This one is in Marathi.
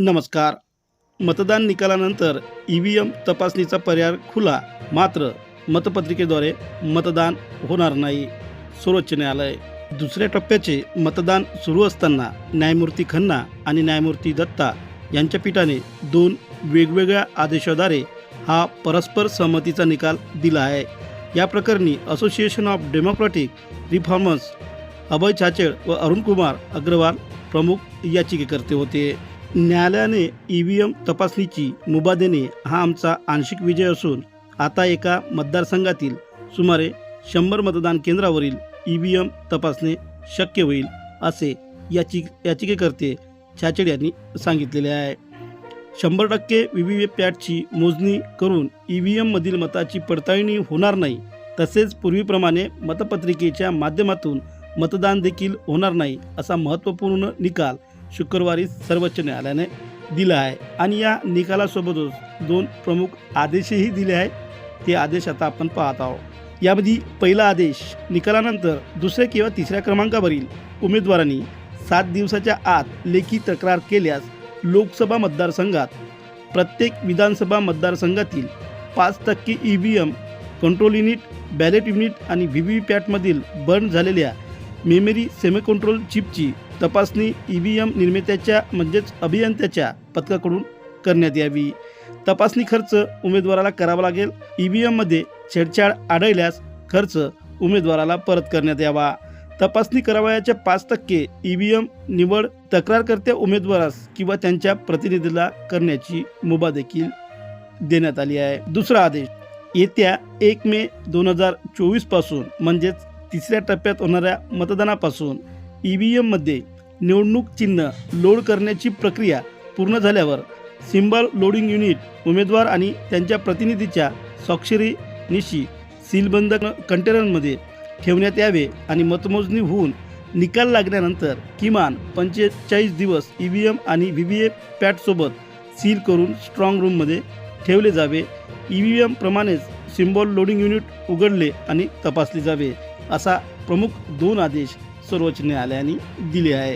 नमस्कार. मतदान निकालानंतर ई व्ही एम तपासणीचा पर्याय खुला. मात्र मतपत्रिकेद्वारे मतदान होणार नाही. सर्वोच्च न्यायालय. दुसऱ्या टप्प्याचे मतदान सुरू असताना न्यायमूर्ती खन्ना आणि न्यायमूर्ती दत्ता यांच्या पीठाने दोन वेगवेगळ्या आदेशाद्वारे हा परस्पर सहमतीचा निकाल दिला आहे. या प्रकरणी Association of Democratic Reformers Abhay Chhached व अरुण कुमार अग्रवाल प्रमुख याचिकेकर्ते होते. न्यायालयाने ई व्ही एम तपासणीची मुभा देणे हा आमचा आंशिक विजय असून आता एका मतदारसंघातील सुमारे शंभर मतदान केंद्रावरील ई व्ही एम तपासणे शक्य होईल असे याचिक याचिकेकर्ते छाचेड यांनी सांगितलेले आहे. शंभर टक्के व्ही व्ही पॅटची मोजणी करून ई व्ही एममधील मताची पडताळणी होणार नाही तसेच पूर्वीप्रमाणे मतपत्रिकेच्या माध्यमातून मतदान देखील होणार नाही असा महत्त्वपूर्ण निकाल शुक्रवारी सर्वोच्च न्यायालयाने दिला आहे. आणि या निकालासोबतच दोन प्रमुख आदेशही दिले आहेत. ते आदेश आता आपण पाहत आहोत. यामध्ये पहिला आदेश निकालानंतर दुसऱ्या किंवा तिसऱ्या क्रमांकावरील उमेदवारांनी सात दिवसाच्या आत लेखी तक्रार केल्यास लोकसभा मतदारसंघात प्रत्येक विधानसभा मतदारसंघातील पाच टक्के E V M control unit ballot unit आणि व्ही व्ही पॅटमधील बर्न झालेल्या मेमरी सेमीकंट्रोल चिपची तपासणी ई व्ही एम निर्मित्याच्या म्हणजेच अभियंत्याच्या पथकाकडून करण्यात यावी. तपासणी खर्च उमेदवाराला करावा लागेल. ई व्ही एममध्ये छेडछाड आढळल्यास खर्च उमेदवाराला परत करण्यात यावा. तपासणी करावयाच्या पाच टक्के ई व्ही एम निवड तक्रारकर्त्या उमेदवारास किंवा त्यांच्या प्रतिनिधीला करण्याची मुभा देखील देण्यात आली आहे. दुसरा आदेश. येत्या एक मे दोन हजार चोवीसपासून म्हणजेच तिसऱ्या टप्प्यात होणाऱ्या मतदानापासून ई व्ही एममध्ये निवडणूक चिन्ह लोड करण्याची प्रक्रिया पूर्ण झाल्यावर सिम्बॉल लोडिंग युनिट उमेदवार आणि त्यांच्या प्रतिनिधीच्या स्वाक्षरीनिशी सीलबंद कंटेनरमध्ये ठेवण्यात यावे आणि मतमोजणी होऊन निकाल लागल्यानंतर किमान पंचेचाळीस दिवस ई व्ही एम आणि व्ही व्ही ए पॅटसोबत सील करून स्ट्रॉंग रूममध्ये ठेवले जावे. ई व्ही एमप्रमाणेच सिम्बॉल लोडिंग युनिट उघडले आणि तपासले जावे असा प्रमुख दोन आदेश सर्वोच्च न्यायालयाने दिले आहे.